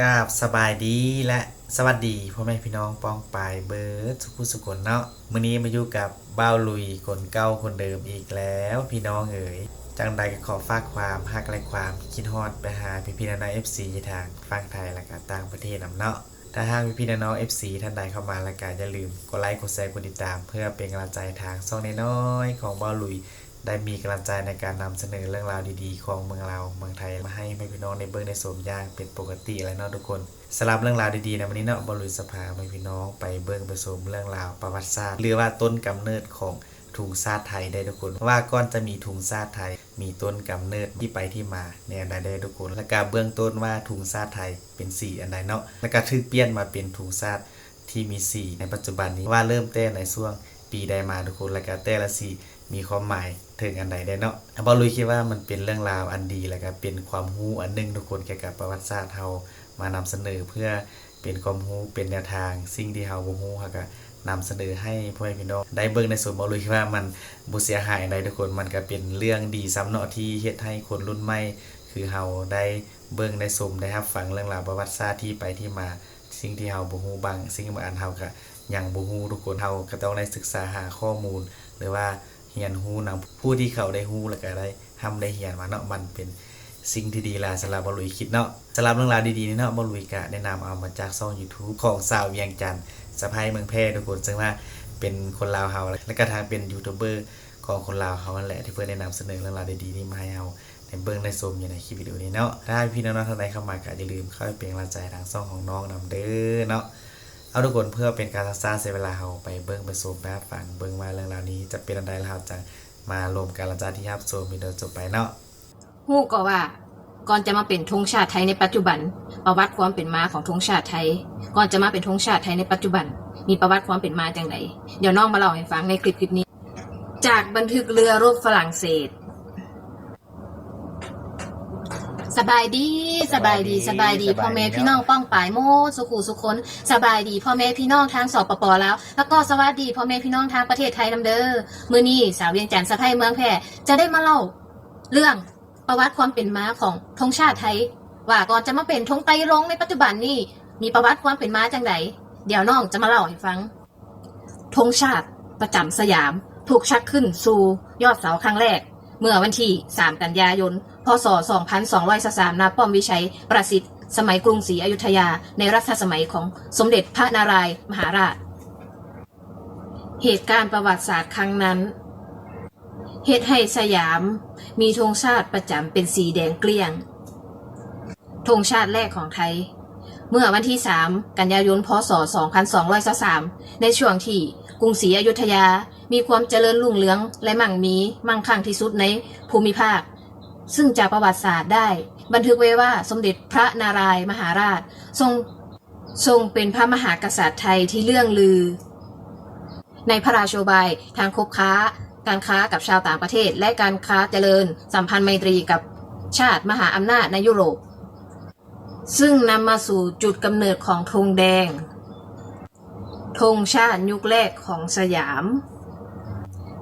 กาบสบายดีและสวัสดีพ่อแม่พี่น้องป้องปายเบิร์ดสุขุสุขนเนาะมื้อนี้มาอยู่กับบ้าวลุยคนเก่าคนเดิมอีกแล้วพี่น้องเอ๋ยจังใดก็ขอฝากความฮักและความคิดฮอดไปหาพี่พี่ๆน้องๆ FC ทางฝั่งไทยและก็ต่างประเทศนำเนาะถ้าหากพี่พี่ๆน้องๆ FC ท่านใดเข้ามาแล้วก็อย่าลืมกดไลค์กดแชร์กดติดตาม เพื่อเป็นกำลังใจทางช่องน้อยๆของบ้าวลุย ได้มีกำลังใจในการนำเสนอเรื่องราวดีๆ ของเมืองเราเมืองไทยมาให้พี่น้องในเบิ้งในสมย่างเป็นปกติแล้วเนาะทุกคนสำหรับเรื่องราวดีๆในวันนี้เนาะบรุษสภาพี่น้องไปเบิ้งไปชมเรื่องราวประวัติศาสตร์หรือว่าต้นกำเนิดของถุงชาติไทยได้ทุกคนว่าก่อนจะมีถุงชาติไทย มีต้นกำเนิดที่ไปที่มาในอันใดได้ทุกคน และการเบื้องต้นว่าถุงชาติไทยเป็นสีอันใดเนาะแล้วก็ถือเปลี่ยนมาเป็นถุงชาติที่มีสีในปัจจุบันนี้ว่าเริ่มเต้นในช่วงปีใดมาทุกคนและก็แต่ละสีมีความหมาย ถึงอันใดได้เนาะบอลลุยคิดว่ามันเป็นเรื่องราวอันดีแล้วก็เป็นความรู้อันหนึงทุกคนเกี่ยวกับประวัติศาสตร์เฮามานำเสนอเพื่อเป็นความรู้เป็นแนวทาง สิ่งที่เฮาบ่ฮู้เฮาก็นำเสนอให้พ่อแม่พี่น้องได้เบิ่งในส่วนบอลลุยคิดว่ามันบ่เสียหายใดทุกคนมันก็เป็นเรื่องดีซ้ำเนาะที่เฮ็ดให้คนรุ่นใหม่คือเฮาได้เบิ่งได้ชมได้รับฟังเรื่องราวประวัติศาสตร์ที่ไปที่มาสิ่งที่เฮาบ่ฮู้บางสิ่งบางอันเฮาก็ยังบ่ฮู้ทุกคนเฮาก็ต้องได้ศึกษาหาข้อมูล หรือว่า เฮียนฮู้นำผู้ที่เขาได้ฮู้แล้วก็ได้ทำได้เฮียนมาเนาะมันเป็นสิ่งที่ดีลายสำหรับบอลุยคิดเนาะสำหรับเรื่องราวดีๆนี่เนาะบอลุยกะแนะนำเอามาจากช่อง YouTube ของสาวเวียงจันทร์สะพายเมืองแพร่ทุกคนซึ่งว่าเป็นคนลาวเฮาและก็ทางเป็นยูทูบเบอร์ของคนลาวเฮานั่นแหละที่เพื่อนได้นำเสนอเรื่องราวดีๆนี้มาให้เฮาในเบิ่งในชมอยู่ในคลิปวิดีโอนี้เนาะถ้าพี่น้องๆท่านใดเข้ามาก็อย่าลืมเข้าไปเป็นกำลังใจทางช่องของน้องนำเด้อเนาะ เอาทุกคนเพื่อเป็นการสร้างเสียเวลาเราไปเบิ้งไปซูมไปรับฟังเบิ้งว่าเรื่องราวนี้จะเป็นอะไรแล้วเราจะมารวมกันหลังจากที่รับซูมมีโดยจบไปเนาะฮู้ก็ว่าก่อนจะมาเป็นธงชาติไทยในปัจจุบัน ประวัติความเป็นมาของธงชาติไทย ก่อนจะมาเป็นธงชาติไทยในปัจจุบัน มีประวัติความเป็นมาจังไดเดี๋ยวน้องมาเล่าให้ฟังในคลิปคลิปนี้ จากบันทึกเรือรบฝรั่งเศส สบายดีสบายดีสบายดีพ่อแม่พี่น้องป้องปายโมสุขุสุคนสบายดีพ่อแม่พี่น้องทางสปปแล้ว แล้วก็สวัสดีพ่อแม่พี่น้องทางประเทศไทยนำเด้อมื้อนี้สาวเวียงจันทร์สะพายเมืองแพร่จะได้มาเล่า เรื่องประวัติความเป็นมาของธงชาติไทย ว่าก่อนจะมาเป็นธงไตรรงค์ในปัจจุบันนี่มีประวัติความเป็นมาจังไดเดี๋ยวน้องจะมาเล่าให้ฟังธงชาติประจำสยาม ถูกชักขึ้นสู่ยอดเสาครั้งแรก เมื่อวันที่ 3 กันยายน พศ 2223นาป้อมวิชัยประสิทธิ์ สมัยกรุงศรีอยุธยา ในรัชสมัยของสมเด็จพระนารายณ์มหาราช เหตุการณ์ประวัติศาสตร์ครั้งนั้นเหตุให้สยาม มีธงชาติประจำเป็นสีแดงเกลี้ยงธงชาติแรกของไทย เมื่อวันที่ 3 กันยายน พศ 2223ในช่วงที่กรุงศรีอยุธยามีความเจริญรุ่งเรืองและมั่งมีมั่งคั่งที่สุดในภูมิภาค ซึ่งจากประวัติศาสตร์ได้ บันทึกไว้ว่าสมเด็จพระนารายณ์มหาราช ทรงทรงเป็นพระมหากษัตริย์ไทยที่เลื่องลือ ในพระราโชบายทางคบค้า การค้ากับชาวต่างประเทศ และการค้าเจริญ สัมพันธ์ไมตรีกับชาติมหาอำนาจในยุโรป ซึ่งนำมาสู่จุดกำเนิดของธงแดงธงชาติยุคแรกของสยาม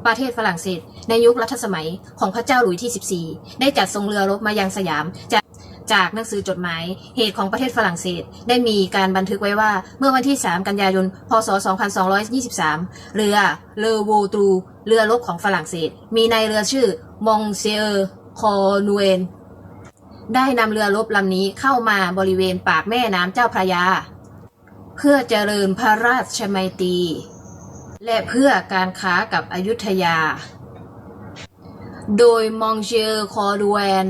ประเทศฝรั่งเศส ในยุครัชสมัยของพระเจ้าหลุยที่ 14 ได้จัดทรงเรือรบมายังสยามจากจากหนังสือจดหมายเหตุของประเทศฝรั่งเศส ได้มีการบันทึกไว้ว่า เมื่อวันที่ 3 กันยายน พศ 2223 เรือเลอโวตรูเรือรบของฝรั่งเศส มีนายเรือชื่อมองเซอร์คอนูเอนได้นำเรือรบลำนี้เข้ามาบริเวณปากแม่น้ำเจ้าพระยา เพื่อเจริญพระราชมัยตรี และเพื่อการค้ากับอยุธยา โดยมองเชอร์คอร์ดวน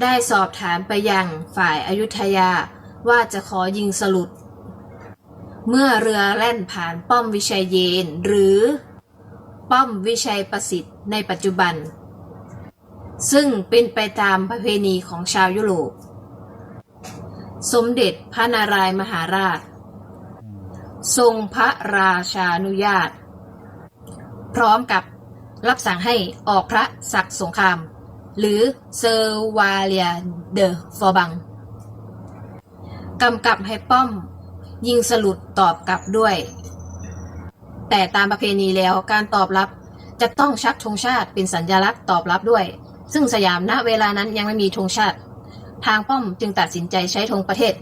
ได้สอบถามไปยังฝ่ายอายุทยาว่าจะขอยิงสลุด เมื่อเรือแล่นผ่านป้อมวิชัยเยน หรือป้อมวิชัยประสิทธิ์ในปัจจุบัน ซึ่งเป็นไปตามประเพณีของชาวยุโรป สมเด็จพระนารายมหาราช ทรงพระราชานุญาต พร้อมกับรับสั่งให้ออกพระศักสงคราม หรือเซอร์วาเลียเดอฟอบังกำกับให้ป้อมยิงสลุดตอบกลับด้วย แต่ตามประเพณีแล้วการตอบรับจะต้องชักธงชาติเป็นสัญลักษณ์ตอบรับด้วย ซึ่งสยามณเวลานั้นยังไม่มีธงชาติ ทางป้อมจึงตัดสินใจใช้ธงประเทศ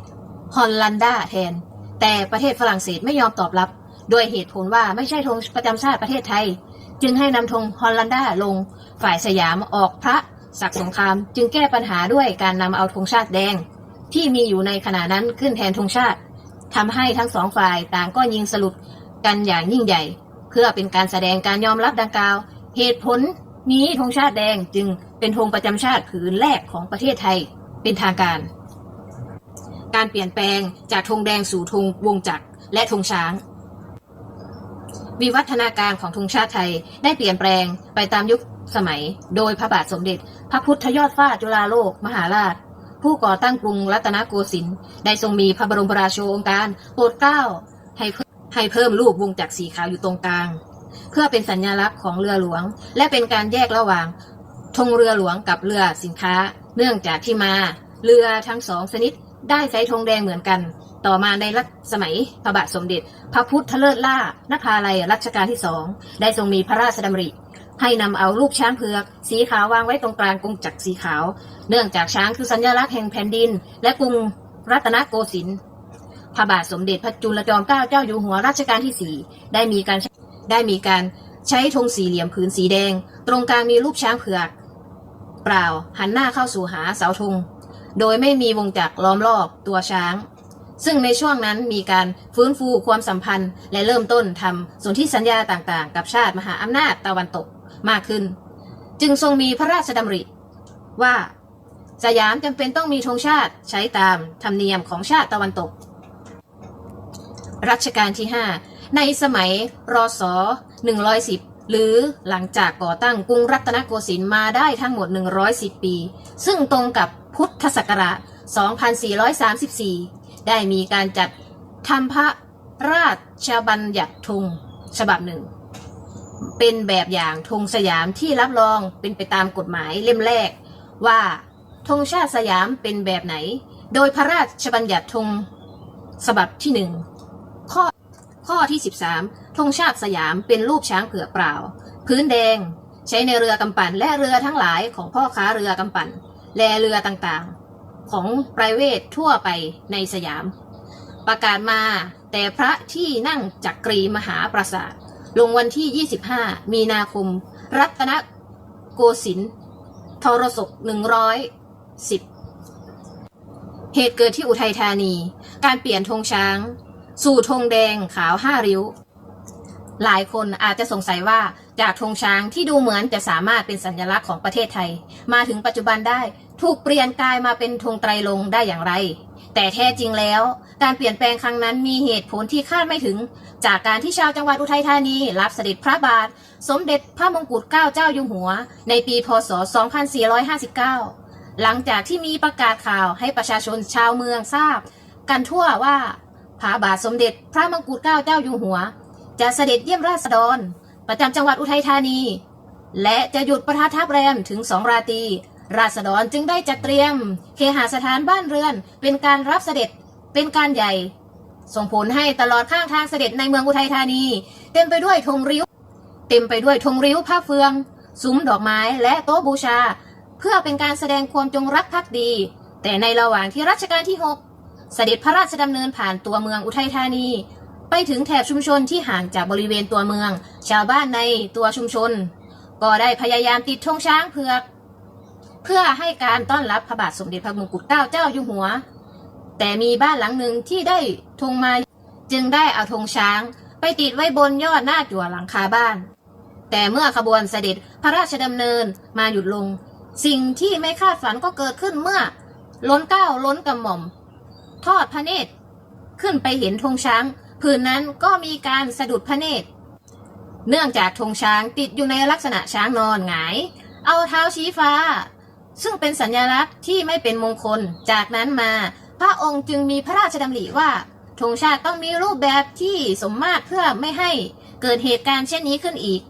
ฮอลแลนดาแทน แต่ประเทศฝรั่งเศสไม่ยอมตอบรับ โดยเหตุผลว่าไม่ใช่ธงประจำชาติประเทศไทย จึงให้นำธงฮอลแลนดาลง ฝ่ายสยามออกพระศักดิ์สงคราม จึงแก้ปัญหาด้วยการนำเอาธงชาติแดง ที่มีอยู่ในขณะนั้นขึ้นแทนธงชาติทำให้ทั้งสองฝ่ายต่างก็ยิงสลุดกันอย่างยิ่งใหญ่ เพื่อเป็นการแสดงการยอมรับดังกล่าว เหตุผลนี้ธงชาติแดงจึงเป็นธงประจำชาติผืนแรกของประเทศไทยเป็นทางการ การเปลี่ยนแปลงจากธงแดงสู่ธงวงจักรและธงช้างวิวัฒนาการของธงชาติไทยได้เปลี่ยนแปลงไปตามยุคสมัย โดยพระบาทสมเด็จ พระพุทธยอดฟ้าจุฬาโลกมหาราช ผู้ก่อตั้งกรุงรัตนโกสินทร์ได้ทรงมีพระบรมราโชโองการโปรดเกล้าให้เพิ่มให้เพิ่มรูปวงจักรสีขาวอยู่ตรงกลาง เพื่อเป็นสัญลักษณ์ของเรือหลวง และเป็นการแยกระหว่างธงเรือหลวงกับเรือสินค้า เนื่องจากที่มา เรือทั้งสองชนิด ได้ใช้ธงแดงเหมือนกัน ต่อมาในรัชสมัยพระบาทสมเด็จ พระพุทธเลิศล่านภาลัยรัชกาลที่สองได้ทรงมีพระราชดำริ ให้นำเอารูปช้างเผือก สีขาววางไว้ตรงกลางกรุงจักรสีขาว เนื่องจากช้างคือสัญลักษณ์แห่งแผ่นดิน และกรุงรัตนโกสินทร์พระบาทสมเด็จพระจุลจอมเกล้าเจ้าอยู่หัวรัชกาลที่สี่ได้มีการได้มีการใช้ธงสี่เหลี่ยมผืนสีแดง ตรงกลางมีรูปช้างเผือก เปล่าหันหน้าเข้าสู่หาเสาธง โดยไม่มีวงจักรล้อมรอบตัวช้าง ซึ่งในช่วงนั้นมีการฟื้นฟูความสัมพันธ์ และเริ่มต้นทำสนธิสัญญาต่างๆ กับชาติมหาอำนาจตะวันตกมากขึ้น จึงทรงมีพระราชดำริว่าสยามจำเป็นต้องมีธงชาติใช้ตามธรรมเนียมของชาติตะวันตก รัชกาลที่ 5 ในสมัยรศ110 หรือหลังจากก่อตั้งกรุงรัตนโกสินทร์มาได้ทั้งหมด 110 ปี ซึ่งตรงกับ พุทธศักราช 2434 ได้มีการจัดทำพระราชบัญญัติธงฉบับหนึ่ง เป็นแบบอย่างธงสยามที่รับรองเป็นไปตามกฎหมายเล่มแรก ว่าธงชาติสยามเป็นแบบไหน โดยพระราชบัญญัติธงฉบับที่หนึ่งข้อข้อที่ 13ธงชาติสยามเป็นรูปช้างเผือกเปล่า พื้นแดง ใช้ในเรือกำปั่นและเรือทั้งหลายของพ่อค้าเรือกำปั่น แลเรือต่างๆ ของไพรเวททั่วไปในสยาม ประกาศมาแต่พระที่นั่งจักรีมหาปราสาทลงวันที่ 25 มีนาคม รัตนโกสินทร์ทรศก110 เหตุเกิดที่อุทัยธานี การเปลี่ยนธงช้าง สู่ธงแดงขาวห้าริ้ว หลายคนอาจจะสงสัยว่า จากธงช้างที่ดูเหมือนจะสามารถเป็นสัญลักษณ์ของประเทศไทย มาถึงปัจจุบันได้ถูกเปลี่ยนกลายมาเป็นธงไตรลงได้อย่างไร แต่แท้จริงแล้ว การเปลี่ยนแปลงครั้งนั้นมีเหตุผลที่คาดไม่ถึง จากการที่ชาวจังหวัดอุทัยธานี รับเสด็จพระบาท สมเด็จพระมงกุฎเกล้าเจ้าอยู่หัว ในปีพศ 2459 หลังจากที่มีประกาศข่าวให้ประชาชนชาวเมืองทราบ กันทั่วว่าพระบาทสมเด็จพระมงกุฎเกล้าเจ้าอยู่หัว จะเสด็จเยี่ยมราษฎร ประจำจังหวัดอุทัยธานี และจะหยุดประทับแรมถึงสองราตรีราษฎรจึงได้จัดเตรียม เคหสถานบ้านเรือน เป็นการรับเสด็จเป็นการใหญ่ ส่งผลให้ตลอดข้างทางเสด็จในเมืองอุทัยธานี เต็มไปด้วยธงริ้ว เต็มไปด้วยธงริ้วผ้าเฟืองซุ้มดอกไม้และโต๊ะบูชา เพื่อเป็นการแสดงความจงรักภักดี แต่ในระหว่างที่รัชกาลที่ 6 เสด็จพระราชดำเนินผ่านตัวเมืองอุทัยธานี ไปถึงแถบชุมชนที่ห่างจากบริเวณตัวเมือง ชาวบ้านในตัวชุมชน ก็ได้พยายามติดธงช้างเผือก เพื่อให้การต้อนรับพระบาทสมเด็จพระมงกุฎเกล้าเจ้าอยู่หัว แต่มีบ้านหลังหนึ่งที่ได้ธงมาจึงได้เอาธงช้าง ไปติดไว้บนยอดหน้าจั่วหลังคาบ้าน แต่เมื่อขบวนเสด็จพระราชดำเนินมาหยุดลง สิ่งที่ไม่คาดฝันก็เกิดขึ้นเมื่อ ล้นเกล้าล้นกระหม่อม ทอดพระเนตรขึ้นไปเห็นธงช้าง ผืนนั้นก็มีการสะดุดพระเนตร เนื่องจากธงช้างติดอยู่ในลักษณะช้างนอนหงาย เอาเท้าชี้ฟ้า ซึ่งเป็นสัญลักษณ์ที่ไม่เป็นมงคล จากนั้นมา พระองค์จึงมีพระราชดำริว่าธงชาติต้องมีรูปแบบที่สมมาตรเพื่อไม่ให้เกิดเหตุการณ์เช่นนี้ขึ้นอีก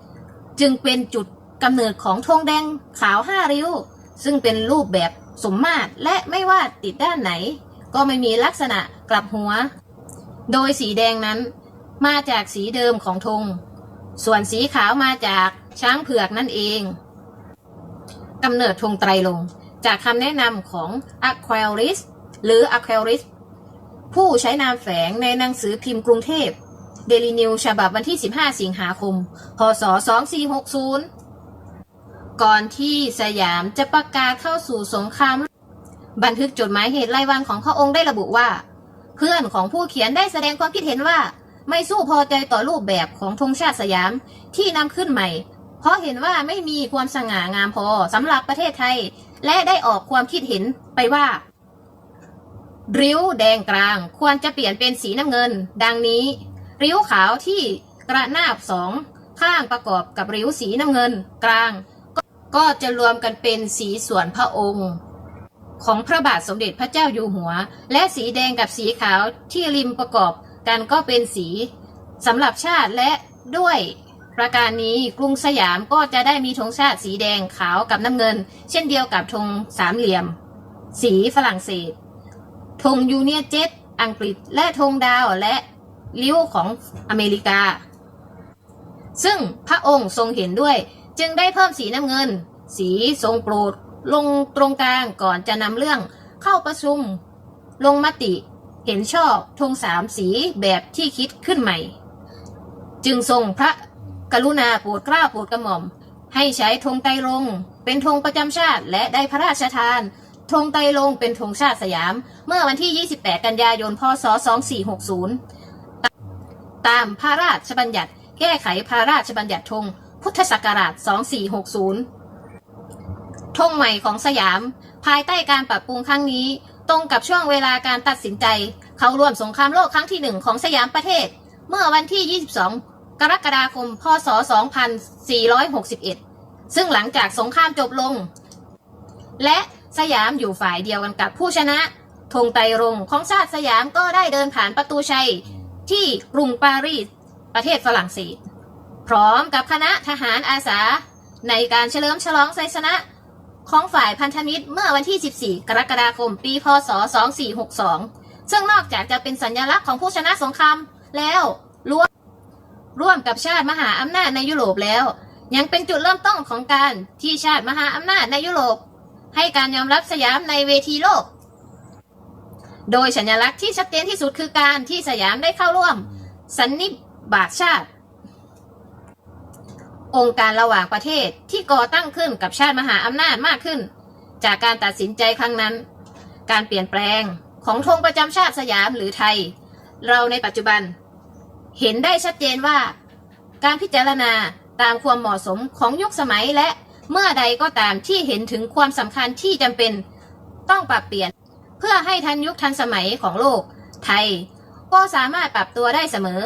จึงเป็นจุดกำเนิดของธงแดงขาวห้าริ้ว ซึ่งเป็นรูปแบบสมมาตรและไม่ว่าติดด้านไหน ก็ไม่มีลักษณะกลับหัว โดยสีแดงนั้นมาจากสีเดิมของธง ส่วนสีขาวมาจากช้างเผือกนั่นเองกำเนิดธงไตรลง จากคำแนะนำของ Aquarius หรือ Aquarius ผู้ใช้นามแฝงในหนังสือพิมพ์กรุงเทพ Daily News ฉบับวันที่ 15 สิงหาคม พศ 2460 ก่อนที่สยามจะประกาศเข้าสู่สงคราม บันทึกจดหมายเหตุรายวันของพระองค์ได้ระบุว่า เพื่อนของผู้เขียนได้แสดงความคิดเห็นว่า ไม่สู้พอใจต่อรูปแบบของธงชาติสยามที่นำขึ้นใหม่ เพราะเห็นว่าไม่มีความสง่างามพอสำหรับประเทศไทย และได้ออกความคิดเห็นไปว่า ริ้วแดงกลางควรจะเปลี่ยนเป็นสีน้ำเงิน ดังนี้ ริ้วขาวที่กระนาบสองข้างประกอบกับริ้วสีน้ำเงินกลาง ก็ก็จะรวมกันเป็นสีส่วนพระองค์ ของพระบาทสมเด็จพระเจ้าอยู่หัว และสีแดงกับสีขาวที่ริมประกอบกันก็เป็นสีสำหรับชาติและด้วยประการนี้กรุงสยามก็จะได้มีธงชาติสีแดงขาวกับน้ำเงิน เช่นเดียวกับธงสามเหลี่ยม สีฝรั่งเศสธงยูเนียเจ็ตอังกฤษและธงดาวและริ้วของอเมริกา ซึ่งพระองค์ทรงเห็นด้วยจึงได้เพิ่มสีน้ำเงิน สีทรงโปรด ลงตรงกลางก่อนจะนำเรื่องเข้าประชุม ลงมติเห็นชอบธงสามสีแบบที่คิดขึ้นใหม่ จึงทรงพระกรุณาโปรดเกล้าโปรดกระหม่อม ให้ใช้ธงไตรรงเป็นธงประจำชาติ และได้พระราชทานธงไตรรงเป็นธงชาติสยาม เมื่อวันที่ 28 กันยายน พศ 2460 ตามพระราชบัญญัติ แก้ไขพระราชบัญญัติธงพุทธศักราช 2460 ธงใหม่ของสยาม ภายใต้การปรับปรุงครั้งนี้ ตรงกับช่วงเวลาการตัดสินใจ เข้าร่วมสงครามโลกครั้งที่หนึ่งของสยามประเทศ เมื่อวันที่ 22 กรกฎาคม พศ 2461 ซึ่งหลังจากสงครามจบลง และสยามอยู่ฝ่ายเดียวกันกับผู้ชนะธงไตรรงของชาติสยามก็ได้เดินผ่านประตูชัย ที่กรุงปารีสประเทศฝรั่งเศส พร้อมกับคณะทหารอาสา ในการเฉลิมฉลองชัยชนะ ของฝ่ายพันธมิตรเมื่อวันที่ 14 กรกฎาคม ปี พศ 2462 ซึ่งนอกจากจะเป็นสัญลักษณ์ของผู้ชนะสงครามแล้วร่วมร่วมกับชาติมหาอำนาจในยุโรปแล้ว ยังเป็นจุดเริ่มต้นของการที่ชาติมหาอำนาจในยุโรป ให้การยอมรับสยามในเวทีโลก โดยสัญลักษณ์ที่ชัดเจนที่สุดคือการที่สยามได้เข้าร่วมสันนิบาตชาติ องค์การระหว่างประเทศที่ก่อตั้งขึ้นกับชาติมหาอำนาจมากขึ้น จากการตัดสินใจครั้งนั้น การเปลี่ยนแปลงของธงประจำชาติสยามหรือไทย เราในปัจจุบัน เห็นได้ชัดเจนว่า การพิจารณาตามความเหมาะสมของยุคสมัยและเมื่อใดก็ตามที่เห็นถึงความสำคัญที่จำเป็นต้องปรับเปลี่ยน เพื่อให้ทันยุคทันสมัยของโลก ไทย ก็สามารถปรับตัวได้เสมอ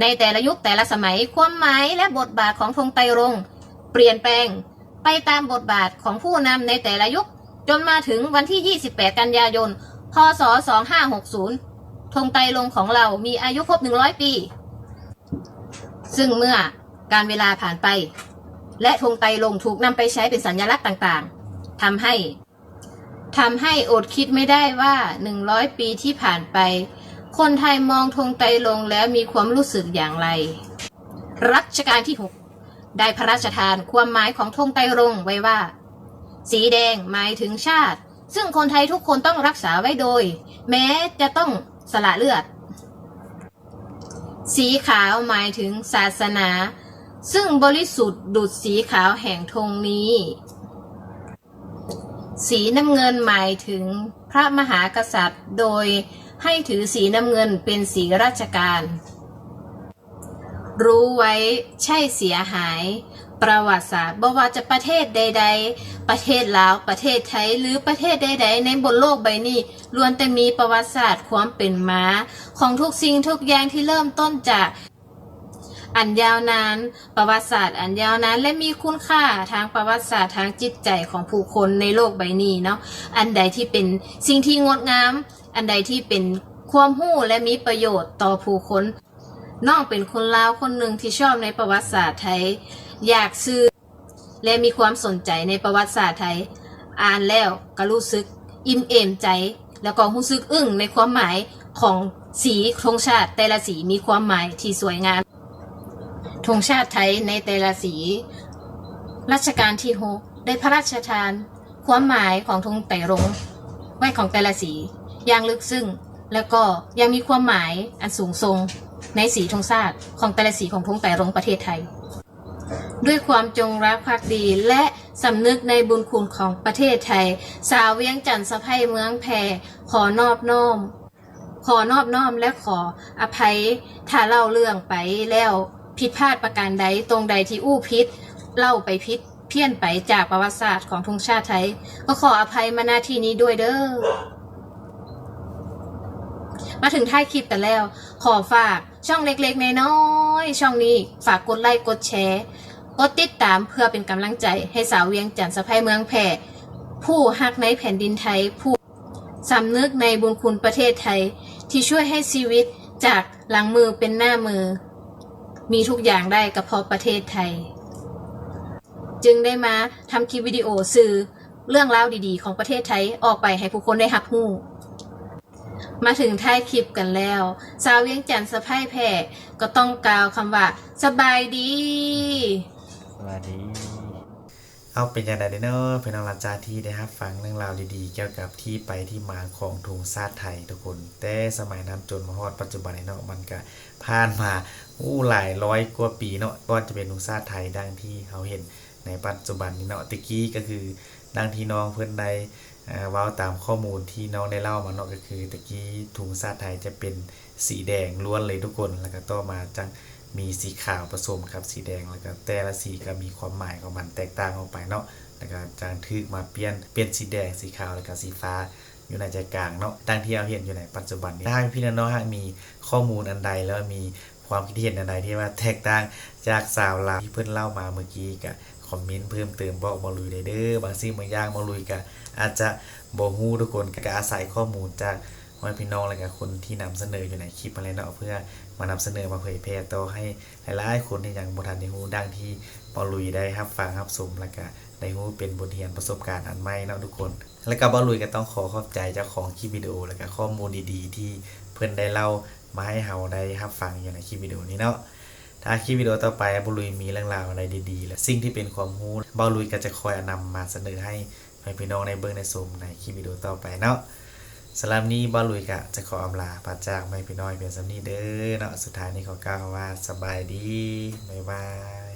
ในแต่ละยุคแต่ละสมัยความหมายและบทบาทของธงไตรรงเปลี่ยนแปลงไปตามบทบาทของผู้นำในแต่ละยุคจนมาถึงวันที่ 28 กันยายน พศ 2560 ธงไตรรงของเรามีอายุครบ 100 ปี ซึ่งเมื่อการเวลาผ่านไป และธงไตรรงถูกนำไปใช้เป็นสัญลักษณ์ต่างๆทำให้ทำให้อดคิดไม่ได้ว่า 100 ปีที่ผ่านไป คนไทยมองธงไตรรงแล้วมีความรู้สึกอย่างไร รัชกาลที่ 6 ได้พระราชทานความหมายของธงไตรรงไว้ว่า สีแดงหมายถึงชาติ ซึ่งคนไทยทุกคนต้องรักษาไว้โดย แม้จะต้องสละเลือด สีขาวหมายถึงศาสนา ซึ่งบริสุทธิ์ดุจสีขาวแห่งธงนี้ สีน้ำเงินหมายถึงพระมหากษัตริย์โดย ให้ถือสีน้ำเงินเป็นสีราชการ รู้ไว้ใช่เสียหาย ประวัติศาสตร์บ่ว่าจะประเทศใด ๆ ประเทศลาว ประเทศไทย หรือประเทศใด ๆ ในบนโลกใบนี้ล้วนแต่มีประวัติศาสตร์ความเป็นมาของทุกสิ่งทุกอย่างที่เริ่มต้นจากอันยาวนานประวัติศาสตร์อันยาวนานและมีคุณค่าทางประวัติศาสตร์ทางจิตใจของผู้คนในโลกใบนี้เนาะอันใดที่เป็นสิ่งที่งดงาม อันใดที่เป็นความรู้และมีประโยชน์ต่อผู้คนน้องเป็นคนลาวคนหนึ่งที่ชอบในประวัติศาสตร์ไทย อยากซื้อ และมีความสนใจในประวัติศาสตร์ไทย อ่านแล้วก็รู้สึกอิ่มเอมใจ แล้วก็รู้สึกอึ้งในความหมายของสีธงชาติแต่ละสีมีความหมายที่สวยงามธงชาติไทยในแต่ละสีรัชกาลที่หกได้พระราชทานคความหมายของธงไต่รงไว้ของแต่ละสี อย่างลึกซึ้งแล้วก็ยังมีความหมายอันสูงทรงในสีธงชาติของแต่ละสีของธงไต่รงประเทศไทย ด้วยความจงรักภักดีและสำนึกในบุญคุณของประเทศไทย สาวเวียงจันทร์สะพายเมืองแพรขอนอบน้อม ขอนอบน้อมและขออภัยถ้าเล่าเรื่องไปแล้วผิดพลาดประการใดตรงใดที่อู้พิษเล่าไปพิษเพี้ยนไปจากประวัติศาสตร์ของธงชาติไทย ก็ขออภัยมาณที่นี้ด้วยเด้อ มาถึงท้ายคลิปกันแล้ว ขอฝากช่องเล็กๆ น้อยๆช่องนี้ฝากกดไลค์กดแชร์ กดติดตามเพื่อเป็นกำลังใจให้สาวเวียงจันทร์สะพายเมืองแพร่ผู้ฮักในแผ่นดินไทยผู้สำนึกในบุญคุณประเทศไทย ที่ช่วยให้ชีวิตจากหลังมือเป็นหน้ามือ มีทุกอย่างได้กับเพราะประเทศไทย จึงได้มาทำคลิปวิดีโอสื่อเรื่องราวดีๆ ของประเทศไทยออกไปให้ผู้คนได้รับรู้ มาถึงท้ายคลิปกันแล้ว สาวเวียงจันทร์สะพ้ายแพ่ก็ต้องกล่าวคำว่า สบายดี สวัสดี เอาเป็นอย่างไรเด้อเนาะเป็นน้องราจาที่ได้รับฟังเรื่องราวดีๆ เกี่ยวกับที่ไปที่มาของธงชาติไทยทุกคน แต่สมัยนั้นจนมาฮอดปัจจุบันเนาะมันก็ผ่านมาอู้หลายร้อยกว่าปีเนาะก่อนจะเป็นธงชาติไทยดังที่เขาเห็นในปัจจุบันนี้เนาะตะกี้ก็คือดังที่น้องเพื่อนได้อ่าเว้าตามข้อมูลที่น้องได้เล่ามาเนาะก็คือตะกี้ธงชาติไทยจะเป็นสีแดงล้วนเลยทุกคน แล้วก็ต่อมาจังมีสีขาวผสมครับสีแดงแล้วก็แต่ละสีก็มีความหมายของมันแตกต่างออกไปเนาะแล้วก็จางทึกมาเปลี่ยนเปลี่ยนสีแดงสีขาวแล้วก็สีฟ้าอยู่ในใจกลางเนาะดังที่เราเห็นอยู่ในปัจจุบันนี้ถ้าพี่น้องหากมีข้อมูลอันใดแล้วมีความคิดเห็นอันใดที่ว่าแตกต่างจากสาวลาวที่เพิ่อนเล่ามาเมื่อกี้ก็ คอมเมนต์เพิ่มเติมบอกมาลุยได้เด้อบางสิ่งบางอย่างมาลุยก็อาจจะบ่ฮู้ทุกคนก็อาศัยข้อมูลจากพ่อพี่น้องแล้วก็คนที่นำเสนออยู่ในคลิปอะไรเนาะเพื่อมานำเสนอมาเผยแพร่ต่อให้หลายๆคนที่ยังบ่ทันได้ฮู้ดังที่ปอลุยได้ครับฟังครับชมแล้วก็ได้ฮู้เป็นบทเรียนประสบการณ์อันใหม่เนาะทุกคน แล้วก็บอลุยก็ต้องขอขอบใจเจ้าของคลิปวิดีโอแล้วก็ข้อมูลดีๆ ที่เพิ่อนได้เล่ามาให้เฮาได้ครับฟังอยู่ในคลิปวิดีโอนี้เนาะ ถ้าคลิปวิดีโอต่อไปบอลุยมีเรื่องราวอะไรดีๆ และสิ่งที่เป็นความรู้บอลุยก็จะคอยนำมาเสนอให้พี่น้องในเบิ่งในสมในคลิปวิดีโอต่อไปเนาะสำหรับนี้บอลลุยกะจะขออำลาปาจากไม่พี่น้อยเป็นสำนี้เด้อเนาะสุดท้ายนี้ขอกล่าวว่าสบายดีบ๊ายบาย